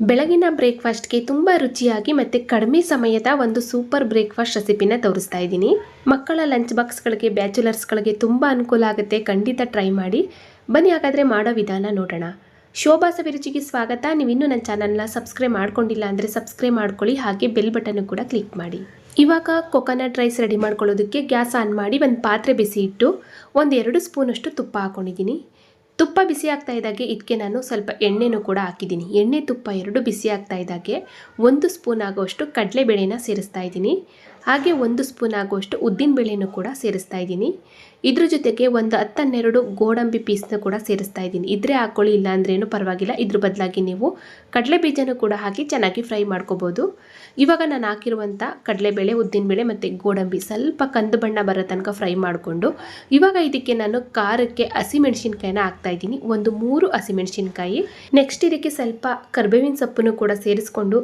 ಬೆಳಗಿನ ಬ್ರೇಕ್ಫಾಸ್ಟ್ಗೆ ತುಂಬ ರುಚಿಯಾಗಿ ಮತ್ತು ಕಡಿಮೆ ಸಮಯದ ಒಂದು ಸೂಪರ್ ಬ್ರೇಕ್ಫಾಸ್ಟ್ ರೆಸಿಪಿನ ತೋರಿಸ್ತಾ ಇದ್ದೀನಿ. ಮಕ್ಕಳ ಲಂಚ್ ಬಾಕ್ಸ್ಗಳಿಗೆ, ಬ್ಯಾಚುಲರ್ಸ್ಗಳಿಗೆ ತುಂಬ ಅನುಕೂಲ ಆಗುತ್ತೆ. ಖಂಡಿತ ಟ್ರೈ ಮಾಡಿ. ಬನ್ನಿ ಹಾಗಾದರೆ ಮಾಡೋ ವಿಧಾನ ನೋಡೋಣ. ಶೋಭಾ ಸವಿರುಚಿಗೆ ಸ್ವಾಗತ. ನೀವು ಇನ್ನೂ ನನ್ನ ಚಾನಲ್ನ ಸಬ್ಸ್ಕ್ರೈಬ್ ಮಾಡ್ಕೊಂಡಿಲ್ಲ ಅಂದರೆ ಸಬ್ಸ್ಕ್ರೈಬ್ ಮಾಡ್ಕೊಳ್ಳಿ. ಹಾಗೆ ಬೆಲ್ ಬಟನ್ ಕೂಡ ಕ್ಲಿಕ್ ಮಾಡಿ. ಇವಾಗ ಕೊಕೊನಟ್ ರೈಸ್ ರೆಡಿ ಮಾಡ್ಕೊಳ್ಳೋದಕ್ಕೆ ಗ್ಯಾಸ್ ಆನ್ ಮಾಡಿ ಒಂದು ಪಾತ್ರೆ ಬಿಸಿ ಇಟ್ಟು ಒಂದು ಎರಡು ಸ್ಪೂನಷ್ಟು ತುಪ್ಪ ಹಾಕ್ಕೊಂಡಿದ್ದೀನಿ ತುಪ್ಪ ಬಿಸಿ ಆಗ್ತಾ ಇದ್ದಾಗೆ ಇದಕ್ಕೆ ನಾನು ಸ್ವಲ್ಪ ಎಣ್ಣೆನೂ ಕೂಡ ಹಾಕಿದ್ದೀನಿ. ಎಣ್ಣೆ ತುಪ್ಪ ಎರಡು ಬಿಸಿ ಆಗ್ತಾ ಇದ್ದಾಗೆ. ಒಂದು ಸ್ಪೂನ್ ಆಗುವಷ್ಟು ಕಡಲೆಬೇಳೆನ ಸೇರಿಸ್ತಾ ಇದ್ದೀನಿ. ಹಾಗೆ ಒಂದು ಸ್ಪೂನ್ ಆಗುವಷ್ಟು ಉದ್ದಿನಬೇಳೆನೂ ಕೂಡ ಸೇರಿಸ್ತಾ ಇದ್ದೀನಿ. ಇದ್ರ ಜೊತೆಗೆ ಒಂದು ಹತ್ತನ್ನೆರಡು ಗೋಡಂಬಿ ಪೀಸ್ನ ಕೂಡ ಸೇರಿಸ್ತಾ ಇದ್ದೀನಿ. ಇದ್ರೆ ಹಾಕೊಳ್ಳಿ ಇಲ್ಲ ಅಂದ್ರೇನು ಪರವಾಗಿಲ್ಲ. ಇದ್ರ ಬದಲಾಗಿ ನೀವು ಕಡಲೆ ಬೀಜನೂ ಕೂಡ ಹಾಕಿ ಚೆನ್ನಾಗಿ ಫ್ರೈ ಮಾಡ್ಕೋಬೋದು. ಇವಾಗ ನಾನು ಹಾಕಿರುವಂಥ ಕಡಲೆಬೇಳೆ ಉದ್ದಿನಬೇಳೆ ಮತ್ತು ಗೋಡಂಬಿ ಸ್ವಲ್ಪ ಕಂದು ಬಣ್ಣ ಬರೋ ತನಕ ಫ್ರೈ ಮಾಡಿಕೊಂಡು, ಇವಾಗ ಇದಕ್ಕೆ ನಾನು ಖಾರಕ್ಕೆ ಹಸಿಮೆಣಸಿನ್ಕಾಯಿನ ಹಾಕ್ತಾ ಇದ್ದೀನಿ. ಒಂದು ಮೂರು ಹಸಿಮೆಣಸಿನ್ಕಾಯಿ. ನೆಕ್ಸ್ಟ್ ಇದಕ್ಕೆ ಸ್ವಲ್ಪ ಕರ್ಬೇವಿನ ಸೊಪ್ಪನ್ನು ಕೂಡ ಸೇರಿಸ್ಕೊಂಡು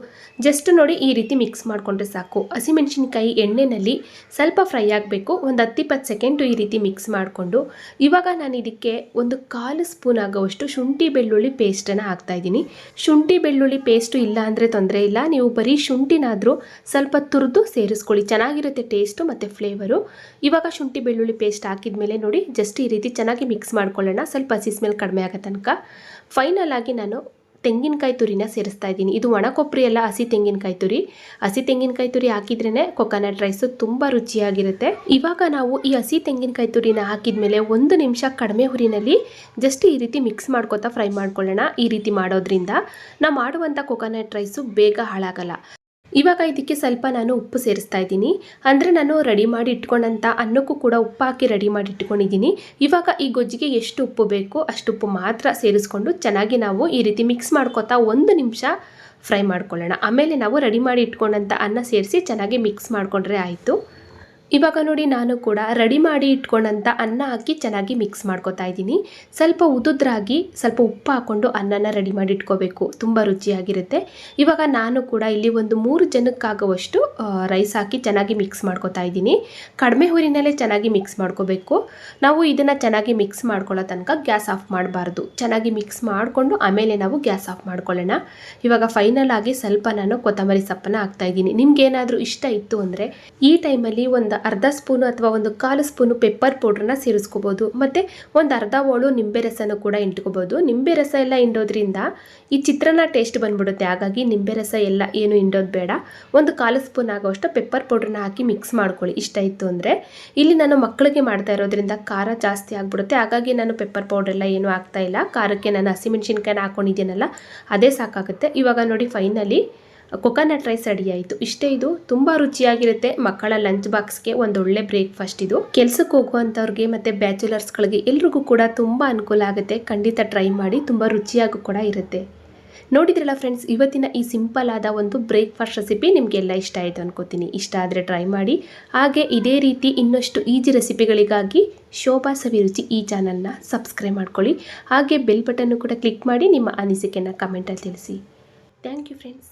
ಜಸ್ಟ್ ನೋಡಿ ಈ ರೀತಿ ಮಿಕ್ಸ್ ಮಾಡಿಕೊಂಡ್ರೆ ಸಾಕು. ಹಸಿಮೆಣಸಿನ್ಕಾಯಿ ಎಣ್ಣೆಯಲ್ಲಿ ಸ್ವಲ್ಪ ಫ್ರೈ ಆಗಬೇಕು. ಒಂದು ಹತ್ತಿಪ್ಪತ್ತು ಸೆಕೆಂಡು ಈ ರೀತಿ ಮಿಕ್ಸ್ ಮಾಡಿಕೊಂಡು. ಇವಾಗ ನಾನು ಇದಕ್ಕೆ ಒಂದು ಕಾಲು ಸ್ಪೂನ್ ಆಗೋವಷ್ಟು ಶುಂಠಿ ಬೆಳ್ಳುಳ್ಳಿ ಪೇಸ್ಟನ್ನು ಹಾಕ್ತಾ ಇದ್ದೀನಿ. ಶುಂಠಿ ಬೆಳ್ಳುಳ್ಳಿ ಪೇಸ್ಟು ಇಲ್ಲ ಅಂದರೆ ತೊಂದರೆ ಇಲ್ಲ. ನೀವು ಬರೀ ಶುಂಠಿನಾದರೂ ಸ್ವಲ್ಪ ತುರಿದು ಸೇರಿಸ್ಕೊಳ್ಳಿ. ಚೆನ್ನಾಗಿರುತ್ತೆ ಟೇಸ್ಟು ಮತ್ತು ಫ್ಲೇವರು ಇವಾಗ ಶುಂಠಿ ಬೆಳ್ಳುಳ್ಳಿ ಪೇಸ್ಟ್ ಹಾಕಿದ ಮೇಲೆ ನೋಡಿ ಜಸ್ಟ್ ಈ ರೀತಿ ಚೆನ್ನಾಗಿ ಮಿಕ್ಸ್ ಮಾಡ್ಕೊಳ್ಳೋಣ. ಸ್ವಲ್ಪ ಹಸಿ ಸ್ಮೆಲ್ ಕಡಿಮೆ ಆಗೋ ತನಕ. ಫೈನಲ್ ಆಗಿ ನಾನು ತೆಂಗಿನಕಾಯಿ ತುರಿನ ಸೇರಿಸ್ತಾ ಇದ್ದೀನಿ. ಇದು ಒಣ ಕೊಬ್ಬರಿ ಎಲ್ಲ ಹಸಿ ತೆಂಗಿನಕಾಯಿ ತುರಿ. ಹಸಿ ತೆಂಗಿನಕಾಯಿ ತುರಿ ಹಾಕಿದ್ರೇ ಕೊಕೊನಟ್ ರೈಸು ತುಂಬ ರುಚಿಯಾಗಿರುತ್ತೆ. ಇವಾಗ ನಾವು ಈ ಹಸಿ ತೆಂಗಿನಕಾಯಿ ತುರಿನ ಹಾಕಿದ್ಮೇಲೆ ಒಂದು ನಿಮಿಷ ಕಡಿಮೆ ಹುರಿನಲ್ಲಿ ಜಸ್ಟ್ ಈ ರೀತಿ ಮಿಕ್ಸ್ ಮಾಡ್ಕೋತಾ ಫ್ರೈ ಮಾಡ್ಕೊಳ್ಳೋಣ ಈ ರೀತಿ ಮಾಡೋದ್ರಿಂದ. ನಾವು ಮಾಡುವಂಥ ಕೊಕೊನಟ್ ರೈಸು ಬೇಗ ಹಾಳಾಗಲ್ಲ. ಇವಾಗ ಇದಕ್ಕೆ ಸ್ವಲ್ಪ ನಾನು ಉಪ್ಪು ಸೇರಿಸ್ತಾ ಇದ್ದೀನಿ. ಅಂದರೆ ನಾನು ರೆಡಿ ಮಾಡಿ ಇಟ್ಕೊಂಡಂಥ ಅನ್ನಕ್ಕೂ ಕೂಡ ಉಪ್ಪು ಹಾಕಿ ರೆಡಿ ಮಾಡಿ ಇಟ್ಕೊಂಡಿದ್ದೀನಿ. ಇವಾಗ ಈ ಗೊಜ್ಜಿಗೆ ಎಷ್ಟು ಉಪ್ಪು ಬೇಕೋ ಅಷ್ಟು ಉಪ್ಪು ಮಾತ್ರ ಸೇರಿಸ್ಕೊಂಡು ಚೆನ್ನಾಗಿ ನಾವು ಈ ರೀತಿ ಮಿಕ್ಸ್ ಮಾಡ್ಕೋತಾ ಒಂದು ನಿಮಿಷ ಫ್ರೈ ಮಾಡ್ಕೊಳ್ಳೋಣ. ಆಮೇಲೆ ನಾವು ರೆಡಿ ಮಾಡಿ ಇಟ್ಕೊಂಡಂಥ ಅನ್ನ ಸೇರಿಸಿ ಚೆನ್ನಾಗಿ ಮಿಕ್ಸ್ ಮಾಡಿಕೊಂಡ್ರೆ ಆಯಿತು. ಇವಾಗ ನೋಡಿ ನಾನು ಕೂಡ ರೆಡಿ ಮಾಡಿ ಇಟ್ಕೊಂಡಂಥ ಅನ್ನ ಹಾಕಿ ಚೆನ್ನಾಗಿ ಮಿಕ್ಸ್ ಮಾಡ್ಕೊತಾ ಇದ್ದೀನಿ. ಸ್ವಲ್ಪ ಉದುದ್ರಾಗಿ ಸ್ವಲ್ಪ ಉಪ್ಪು ಹಾಕ್ಕೊಂಡು ಅನ್ನನ ರೆಡಿ ಮಾಡಿ ಇಟ್ಕೋಬೇಕು. ತುಂಬ ರುಚಿಯಾಗಿರುತ್ತೆ. ಇವಾಗ ನಾನು ಕೂಡ ಇಲ್ಲಿ ಒಂದು ಮೂರು ಜನಕ್ಕಾಗುವಷ್ಟು ರೈಸ್ ಹಾಕಿ ಚೆನ್ನಾಗಿ ಮಿಕ್ಸ್ ಮಾಡ್ಕೊತಾ ಇದ್ದೀನಿ. ಕಡಿಮೆ ಹುರಿನಲ್ಲೇ ಚೆನ್ನಾಗಿ ಮಿಕ್ಸ್ ಮಾಡ್ಕೋಬೇಕು. ನಾವು ಇದನ್ನು ಚೆನ್ನಾಗಿ ಮಿಕ್ಸ್ ಮಾಡ್ಕೊಳ್ಳೋ ತನಕ ಗ್ಯಾಸ್ ಆಫ್ ಮಾಡಬಾರ್ದು. ಚೆನ್ನಾಗಿ ಮಿಕ್ಸ್ ಮಾಡಿಕೊಂಡು ಆಮೇಲೆ ನಾವು ಗ್ಯಾಸ್ ಆಫ್ ಮಾಡ್ಕೊಳ್ಳೋಣ. ಇವಾಗ ಫೈನಲ್ ಆಗಿ ಸ್ವಲ್ಪ ನಾನು ಕೊತ್ತಂಬರಿ ಸೊಪ್ಪನ್ನು ಹಾಕ್ತಾ ಇದ್ದೀನಿ. ನಿಮ್ಗೆ ಏನಾದರೂ ಇಷ್ಟ ಇತ್ತು ಅಂದರೆ ಈ ಟೈಮಲ್ಲಿ ಒಂದು ಅರ್ಧ ಸ್ಪೂನು ಅಥವಾ ಒಂದು ಕಾಲು ಸ್ಪೂನು ಪೆಪ್ಪರ್ ಪೌಡ್ರನ್ನ ಸೇರಿಸ್ಕೋಬೋದು. ಮತ್ತು ಒಂದು ಅರ್ಧ ಓಳು ನಿಂಬೆ ರಸನೂ ಕೂಡ ಇಂಟ್ಕೋಬೋದು ನಿಂಬೆ ರಸ ಎಲ್ಲ ಹಿಂಡೋದ್ರಿಂದ ಈ ಚಿತ್ರಾನ್ನ ಟೇಸ್ಟ್ ಬಂದ್ಬಿಡುತ್ತೆ. ಹಾಗಾಗಿ ನಿಂಬೆ ರಸ ಎಲ್ಲ ಏನು ಹಿಂಡೋದು ಬೇಡ. ಒಂದು ಕಾಲು ಸ್ಪೂನ್ ಆಗೋಷ್ಟು ಪೆಪ್ಪರ್ ಪೌಡ್ರನ್ನ ಹಾಕಿ ಮಿಕ್ಸ್ ಮಾಡ್ಕೊಳ್ಳಿ. ಇಷ್ಟ ಇತ್ತು ಅಂದರೆ. ಇಲ್ಲಿ ನಾನು ಮಕ್ಕಳಿಗೆ ಮಾಡ್ತಾ ಇರೋದ್ರಿಂದ ಖಾರ ಜಾಸ್ತಿ ಆಗಿಬಿಡುತ್ತೆ. ಹಾಗಾಗಿ ನಾನು ಪೆಪ್ಪರ್ ಪೌಡ್ರೆಲ್ಲ ಏನೂ ಆಗ್ತಾ ಇಲ್ಲ. ಖಾರಕ್ಕೆ ನಾನು ಹಸಿಮೆಣ್ಸಿನ್ಕಾಯಿನ ಹಾಕ್ಕೊಂಡಿದ್ದೀನಲ್ಲ ಅದೇ ಸಾಕಾಗುತ್ತೆ. ಇವಾಗ ನೋಡಿ ಫೈನಲಿ ಕೊಕೊನಟ್ ರೈಸ್ ರೆಡಿ ಆಯಿತು. ಇಷ್ಟೇ ಇದು. ತುಂಬ ರುಚಿಯಾಗಿರುತ್ತೆ. ಮಕ್ಕಳ ಲಂಚ್ ಬಾಕ್ಸ್ಗೆ ಒಂದೊಳ್ಳೆ ಬ್ರೇಕ್ಫಾಸ್ಟ್ ಇದು. ಕೆಲಸಕ್ಕೆ ಹೋಗುವಂಥವ್ರಿಗೆ ಮತ್ತು ಬ್ಯಾಚುಲರ್ಸ್ಗಳಿಗೆ ಎಲ್ರಿಗೂ ಕೂಡ ತುಂಬ ಅನುಕೂಲ ಆಗುತ್ತೆ. ಖಂಡಿತ ಟ್ರೈ ಮಾಡಿ. ತುಂಬ ರುಚಿಯಾಗೂ ಕೂಡ ಇರುತ್ತೆ. ನೋಡಿದ್ರಲ್ಲ ಫ್ರೆಂಡ್ಸ್ ಇವತ್ತಿನ ಈ ಸಿಂಪಲ್ ಆದ ಒಂದು ಬ್ರೇಕ್ಫಾಸ್ಟ್ ರೆಸಿಪಿ ನಿಮಗೆಲ್ಲ ಇಷ್ಟ ಆಯಿತು ಅನ್ಕೋತೀನಿ. ಇಷ್ಟ ಆದರೆ ಟ್ರೈ ಮಾಡಿ. ಹಾಗೆ ಇದೇ ರೀತಿ ಇನ್ನಷ್ಟು ಈಜಿ ರೆಸಿಪಿಗಳಿಗಾಗಿ ಶೋಭಾ ಸವಿರುಚಿ ಈ ಚಾನಲ್ನ ಸಬ್ಸ್ಕ್ರೈಬ್ ಮಾಡ್ಕೊಳ್ಳಿ. ಹಾಗೆ ಬೆಲ್ ಬಟನ್ನು ಕೂಡ ಕ್ಲಿಕ್ ಮಾಡಿ ನಿಮ್ಮ ಅನಿಸಿಕೆಯನ್ನು ಕಮೆಂಟಲ್ಲಿ ತಿಳಿಸಿ. Thank you friends